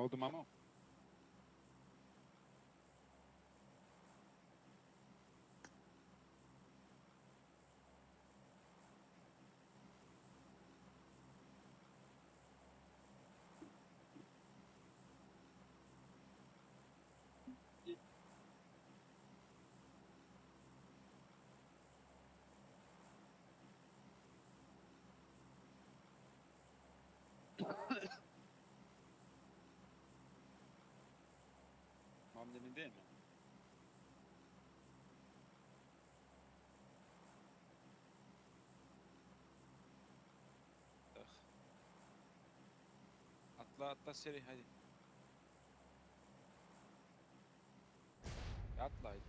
original do Mamão. Değil mi? Ah. Atla atla seri hadi. Atla hadi.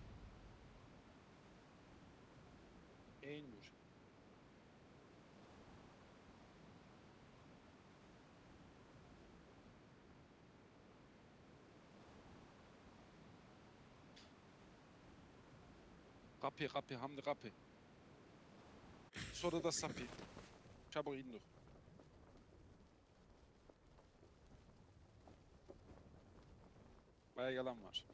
Eğilmiyor. Kapı kapı Hamdi kapı. Sonra da Safi. Çabuk indir. Baya yalan var.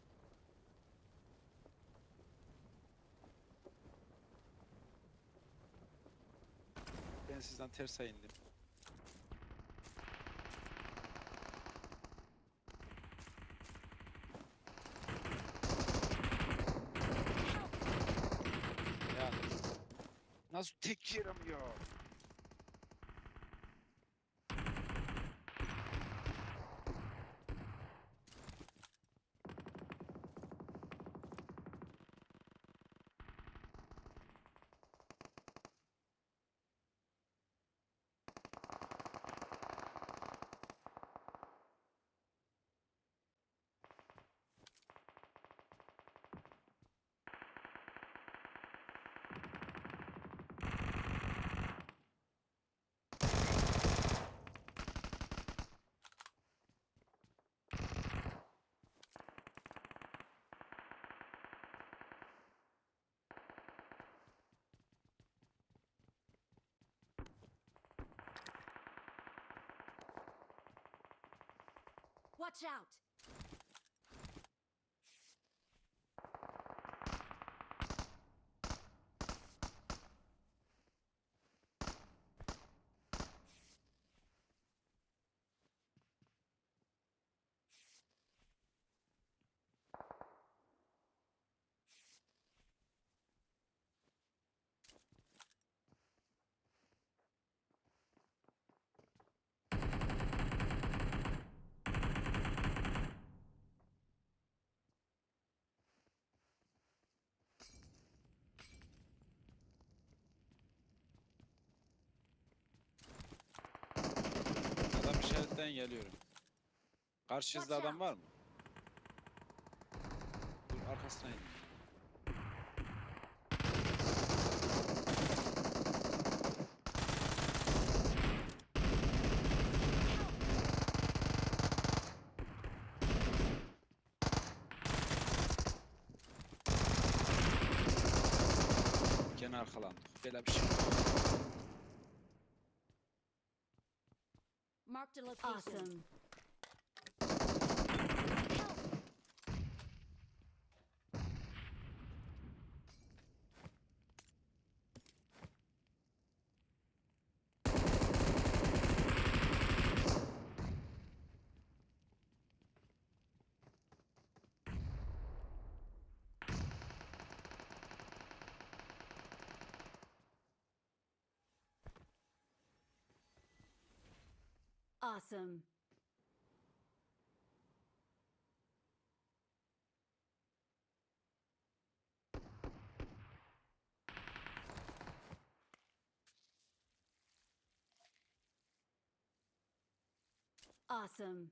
Ben sizden ters indim. Watch out! İşaretten geliyorum. Karşınızda Watch adam var mı? Dur arkasına in. Gene arkalandık. Böyle bir şey. Marked a location. Awesome. Awesome. Awesome.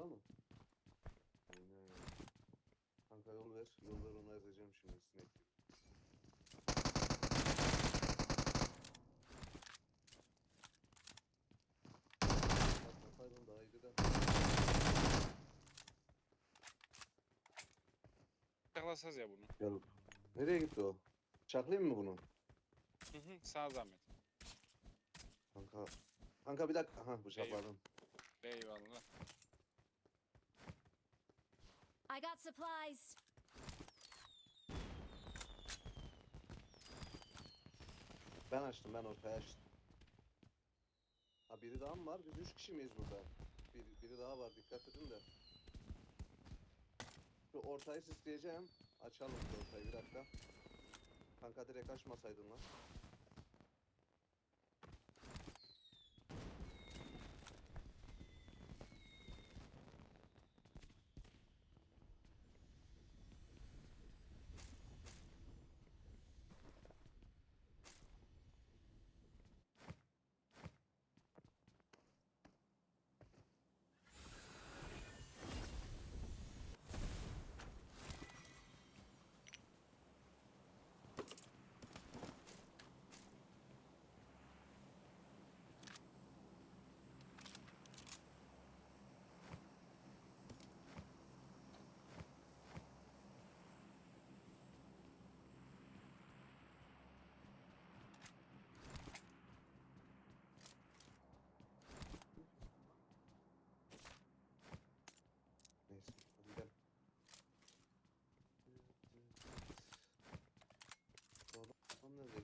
Burada mı? Aynen. Kanka yol ver. Yol ver onu ezeceğim şimdi sinek. Atmasaydın daha iyiydi de. Yaklasaz ya bunu. Gel. Nereye gitti o? Çaklayayım mı bunu? Hı hı, Sağ zahmet. Kanka. Kanka bir dakika. Aha bıçakladım. Eyvallah. I got supplies. Ben açtım ben ortaya açtım. Ha biri daha mı var? Biz üç kişi miyiz burada? Bir, biri daha var dikkat edin de. Şu ortayı sisleyeceğim. Açalım ortayı bir dakika. Kanka direkt açmasaydın lan.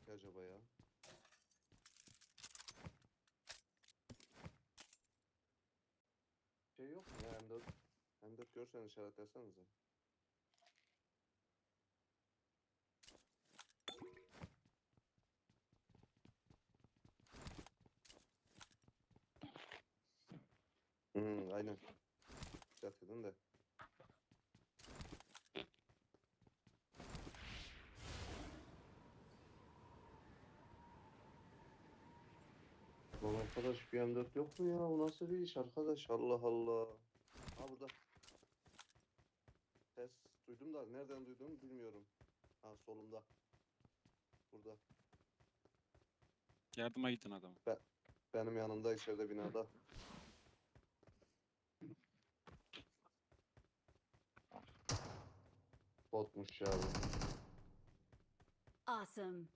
Ki acaba ya? Şey yok mu ya M4? M4 görsen işaretlesenize. Hmm, aynen. Dikkat edin de. Lan arkadaş bir M4 yok mu ya? Bu nasıl bir iş arkadaş? Allah Allah. Ha burada. Ses duydum da nereden duydum bilmiyorum. Ha solumda. Burada. Yardıma gidin adama. Benim yanımda içeride binada. Botmuş ya bu. Awesome.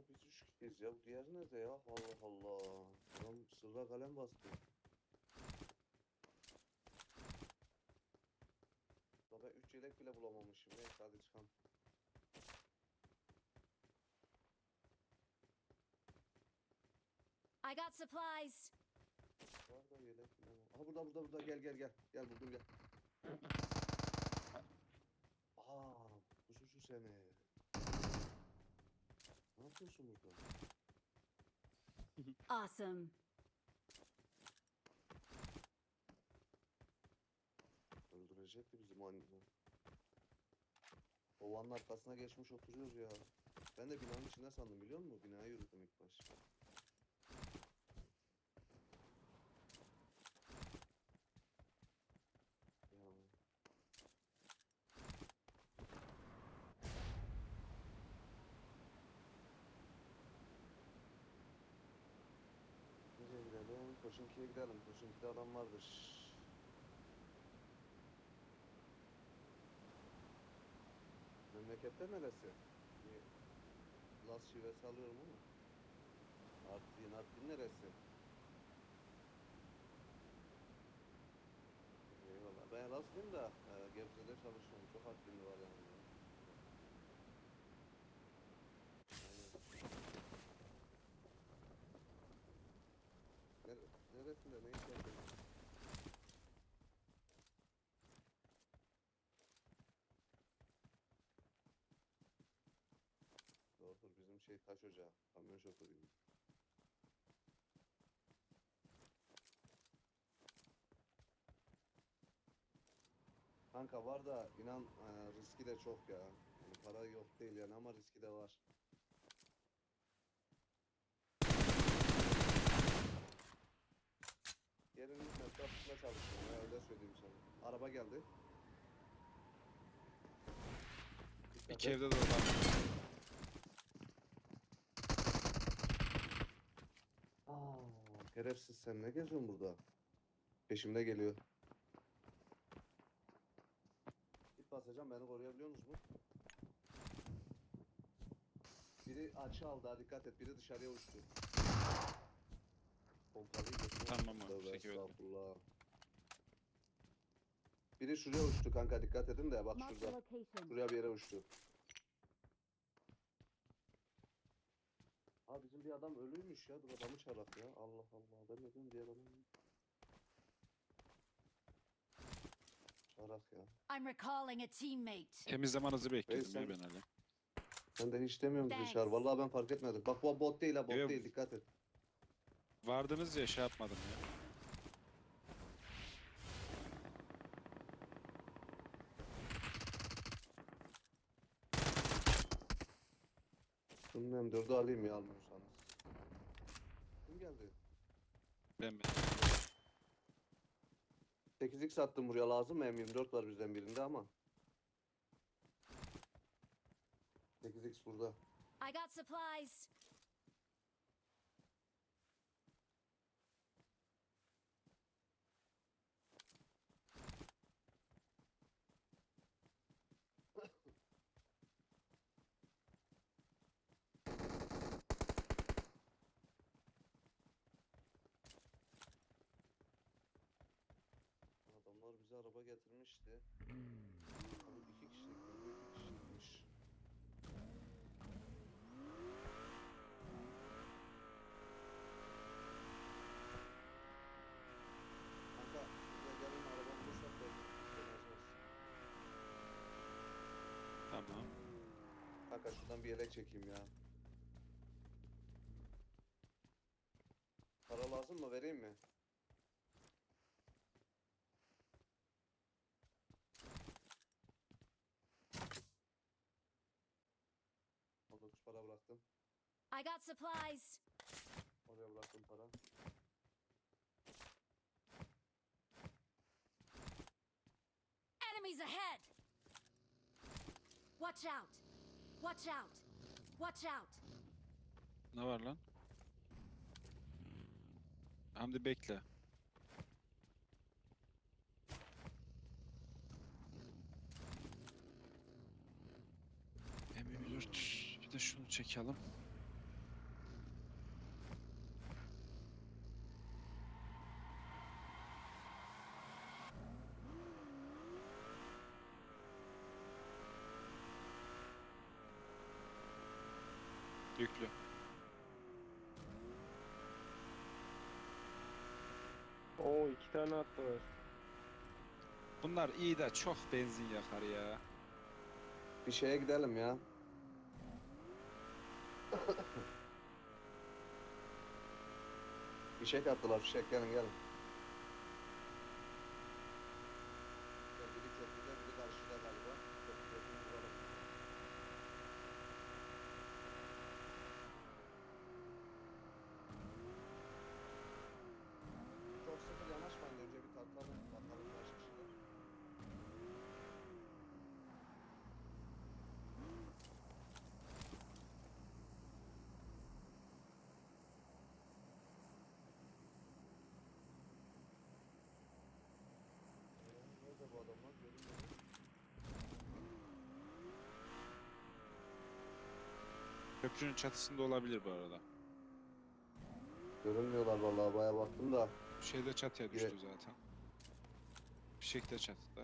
Ama biz ya. Diğer nerede ya? Allah Allah. Adam sırra kalem bastı. Ben üç yelek bile bulamamışım. Neyse hadi çıkalım. I got supplies. Var da yelek bulamam. Aha burada burada burada gel gel gel. Gel buldum gel. Aa, kuzucu seni. Yapıyorsun burada? Awesome. Öldürecekti bizi manyak. Ovanın arkasına geçmiş oturuyoruz ya. Ben de binanın içinde sandım biliyor musun? Binaya yürüdüm ilk baş. Ya. Nereye Koşunki'ye gidelim. Koşunki'de adam vardır. Memlekette neresi? Las şivesi alıyorum ama. Artvin, Artvin neresi? Eyvallah. Ben Laslıyım da e, Gebze'de çalışıyorum. Çok Artvinli var yani. Aynen. Nere, neresinde? Ne iş yapıyorsun? Doğrudur bizim şey taş ocağı. Kamyon şoförüyüm. Kanka var da inan e, riski de çok ya. Yani para yok değil yani ama riski de var. Mevki atışına çalışıyorum ya öyle söyleyeyim sana. Araba geldi. Dikkat İki et. evde de var. Aa, şerefsiz sen ne geziyorsun burada? Peşimde geliyor. Git basacağım beni koruyabiliyor musunuz? Biri açı aldı ha dikkat et biri dışarıya uçtu. Pompalıyı Tamam abi, tövbe peki, öldü. estağfurullah. Biri şuraya uçtu kanka dikkat edin de bak Marked a şurada. location. Şuraya bir yere uçtu. Aa bizim bir adam ölüymüş ya. Dur adamı çarak ya. Allah Allah. Ben ne diyorum diğer adam. Çarak ya. I'm recalling a teammate. Temiz zamanınızı bekliyordum sen- ya ben öyle. Ben de hiç demiyorum Thanks. dışarı. Vallahi ben fark etmedim. Bak bu bot değil ha bot Yo, değil dikkat et. Vardınız ya şey yapmadım ya. Şunun M4'ü alayım ya almıyorsanız. Kim geldi? Ben ben. 8x attım buraya lazım mı? M24 var bizden birinde ama. 8x burada. I got supplies. Adamlar bize araba getirmişti. Abi iki kişilik mi? iki kişilikmiş. Kanka bize gelin arabamı boşalt belki deneyeceğiz. Tamam. Kanka şuradan bir yelek çekeyim ya. Para lazım mı? Vereyim mi? Dokuz para bıraktım. I got supplies. Oraya bıraktım para. Enemies ahead. Watch out. Watch out. Watch out. Ne var lan? Hamdi bekle. M24 bir de şunu çekelim. Tane attılar. Bunlar iyi de çok benzin yakar ya. Bir şeye gidelim ya. fişek attılar fişek gelin gelin. Gel, Biri köprüde biri karşıda galiba. Köprüdekini vuralım. Çok sıfır yanaşmayın önce bir tartalım bakalım kaç kişiler. Ee, Nerede bu adamlar? Görünmüyor. Köprünün çatısında olabilir bu arada. Görünmüyorlar vallahi baya baktım da. Şeyde çatıya düştü Ye- zaten. Fişek de çatıda.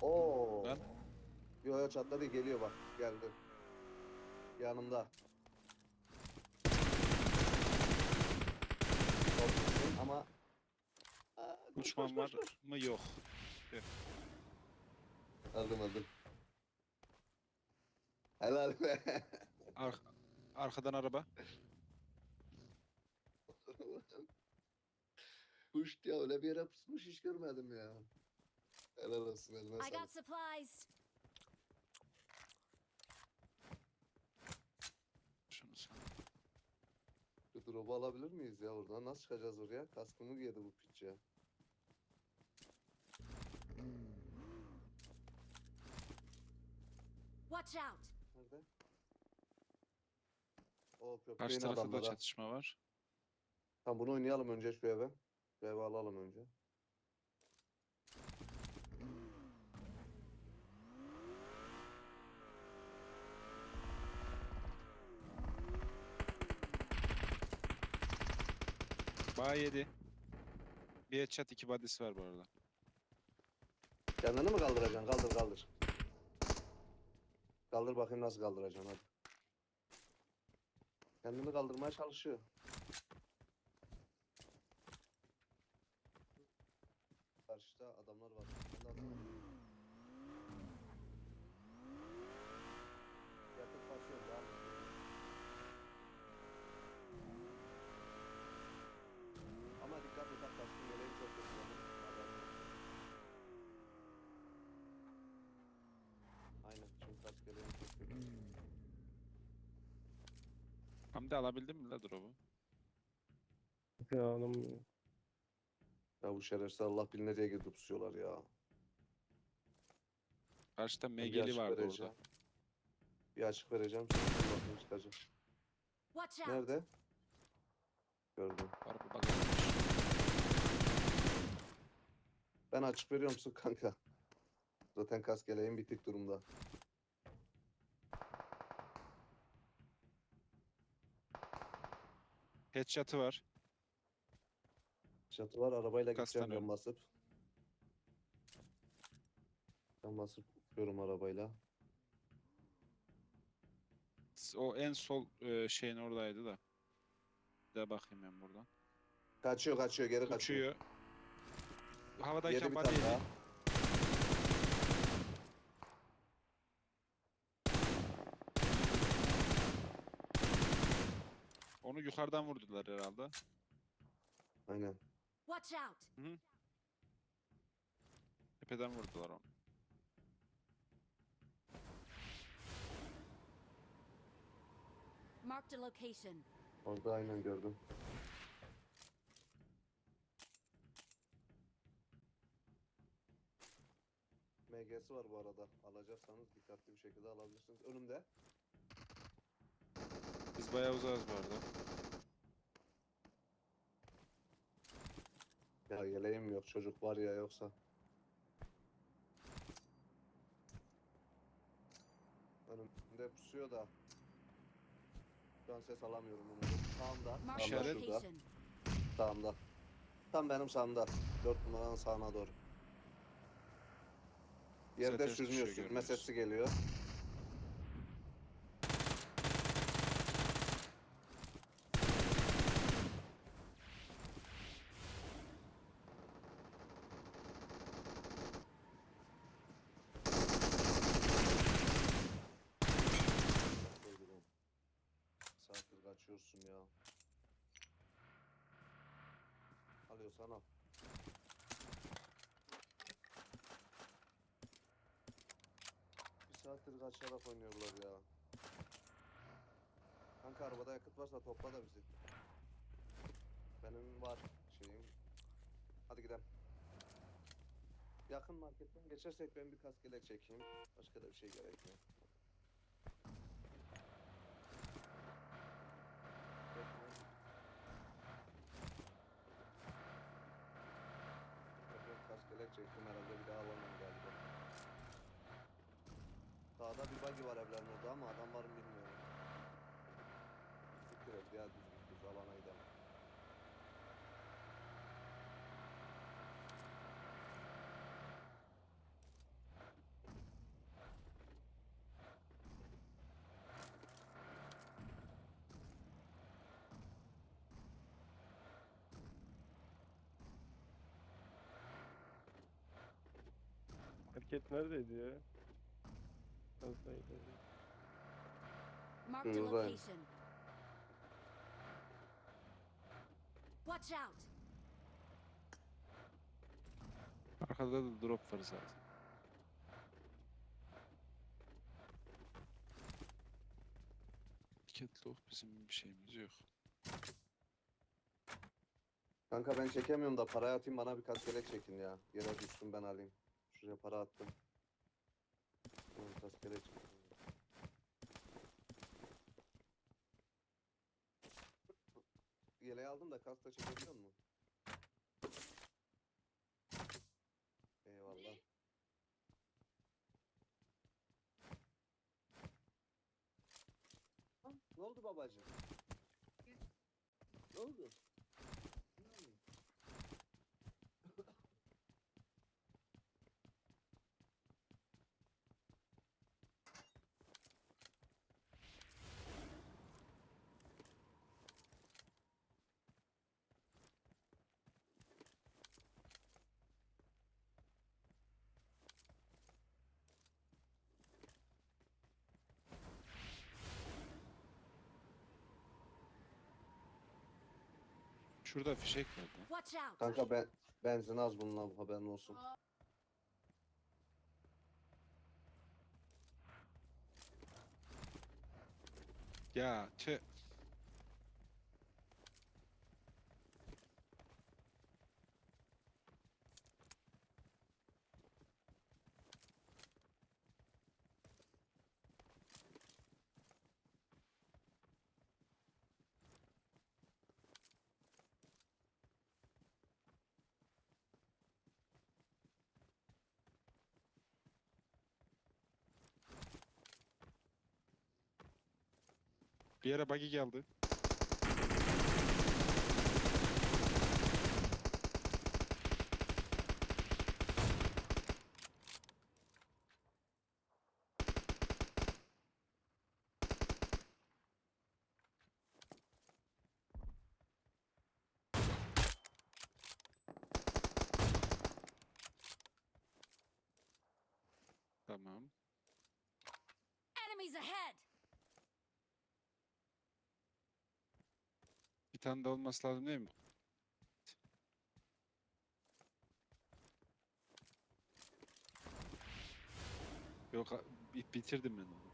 Oo. Lan. Yo yo çatladı geliyor bak geldi. Yanımda. Düşman var mı? Yok. Aldım aldım. Helal be. Ar- arkadan araba. Uç ya öyle bir yere pusmuş hiç görmedim ya. Helal olsun elime I got supplies. Şunu sen. Şu drop'u alabilir miyiz ya oradan? Nasıl çıkacağız oraya? Kaskımı giydi bu piç ya. Watch out! Nerede? Karşı tarafta da çatışma var. Tamam bunu oynayalım önce şu eve. Şu eve alalım önce. Bağ yedi. Bir headshot iki body'si var bu arada. Kendini mi kaldıracaksın? Kaldır kaldır. Kaldır bakayım nasıl kaldıracaksın hadi. Kendini kaldırmaya çalışıyor. Karşıda adamlar var. Ben de atıyorum. Yakıt basıyorum devam et. Ama dikkat et bak kaskın yeleği çok kötü. onun haberin olsun. Aynen çünkü kask yeleği çok kötü. Hamdi alabildin mi la drop'u? Ya alamıyorum. Ya bu şerefsiz Allah bilir nereye gidip pusuyorlar ya. Karşıda bir MG'li açık vardı vereceğim. orada. Bir açık vereceğim. Sonra çıkacağım. Watch out! Nerede? Gördüm. Ben açık veriyor musun kanka? Zaten kask yeleğim bitik durumda. Headshot'ı var. Çatı var arabayla gideceğim Kaslanıyorum. ben basıp. Ben basıp gidiyorum arabayla. O en sol e, şeyin oradaydı da. Bir daha bakayım ben buradan. Kaçıyor kaçıyor geri kaçıyor. Uçuyor. Havadayken Yedi bir tane daha. Onu yukarıdan vurdular herhalde. Watch Aynen. out! Tepeden vurdular onu. Marked a location. Orada aynen gördüm. MG'si var bu arada. Alacaksanız dikkatli bir şekilde alabilirsiniz. Önümde. Biz bayağı uzağız bu arada. Ya yeleğim yok çocuk var ya yoksa. Önümde pusuyor da. Şu an ses alamıyorum onu. Sağımda. Marked a İşaret. Sağımda şurada. location. Sağımda. Tam benim sağımda. Dört numaranın sağına doğru. Yerde sürünüyor. düşüyor, Sürünme görünüyoruz. sesi geliyor. Koydum. Saattir kaçıyorsun ya. Alıyorsan al. Bir saattir kaçarak oynuyorlar ya. Kanka arabada yakıt varsa topla da bizi. Benim var şeyim. Hadi gidelim. Yakın marketten geçersek ben bir kaskele çekeyim. Başka da bir şey gerekmiyor. Bekle. Evet, kaskele çektim herhalde bir daha alamam galiba. Sağda bir buggy var evlerin orada ama adam var mı bilmiyorum. Siktir et ya düz git düz alana gidelim. Market neredeydi ya? Nasılydı? Marked a Şuradayım. location. Watch out! Arkada da drop var zaten. Ol bizim bir şeyimiz yok. Kanka ben çekemiyorum da parayı atayım bana bir kaskelek çekin ya. Yere düştüm ben alayım. Şuraya para attım. Hemen kaskelek çekin. Yeleği aldım da kasta çekebiliyor musun? Eyvallah. Ne oldu babacığım? Ne oldu? Şurada fişek var lan. Watch out! Kanka ben benzin az bununla haberin olsun. Ya tüh. Bir yere buggy geldi. Tamam. Enemies ahead! Bir tane de olması lazım değil mi? Yok bitirdim ben onu.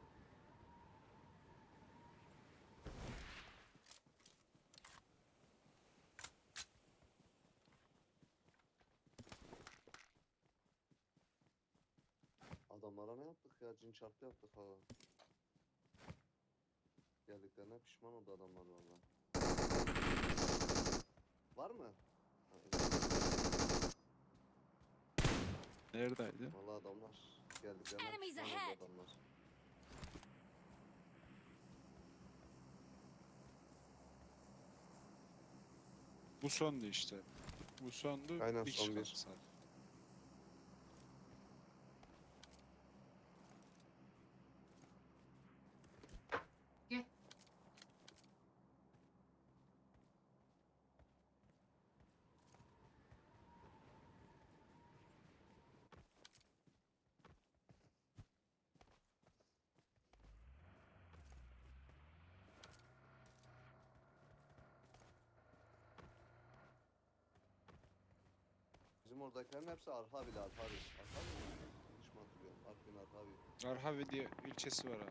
Adamlara ne yaptık ya? Cin çarptı yaptık ha. Geldiklerine pişman oldu adamlar valla. Var mı? Neredeydi? Valla adamlar geldiklerine Enemies ahead. adamlar. Bu sondu işte. Bu sondu. Aynen, son bir. kaldı oradakilerin hepsi Arha bile Arha bile. Arha bile. Yanlış mı hatırlıyorum? Arfin Arha bile. Arhavi diye ilçesi var abi.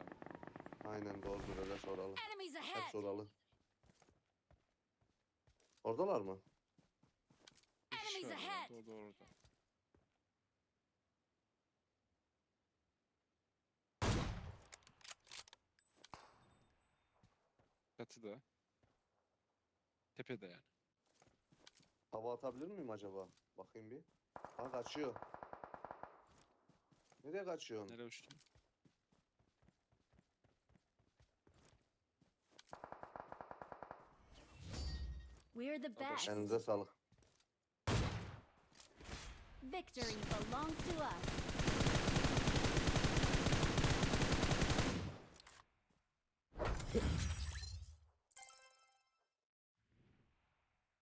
Aynen doğrudur öyle soralım. Enemies Hep ahead! soralı. Oradalar mı? Enemies var ahead. O da orada. Çatıda. Tepede yani. Hava atabilir miyim acaba? Bakayım bir. Ha kaçıyor. Nereye kaçıyorsun? Nereye uçtu? We're the best. Elinize sağlık. Victory belongs to us.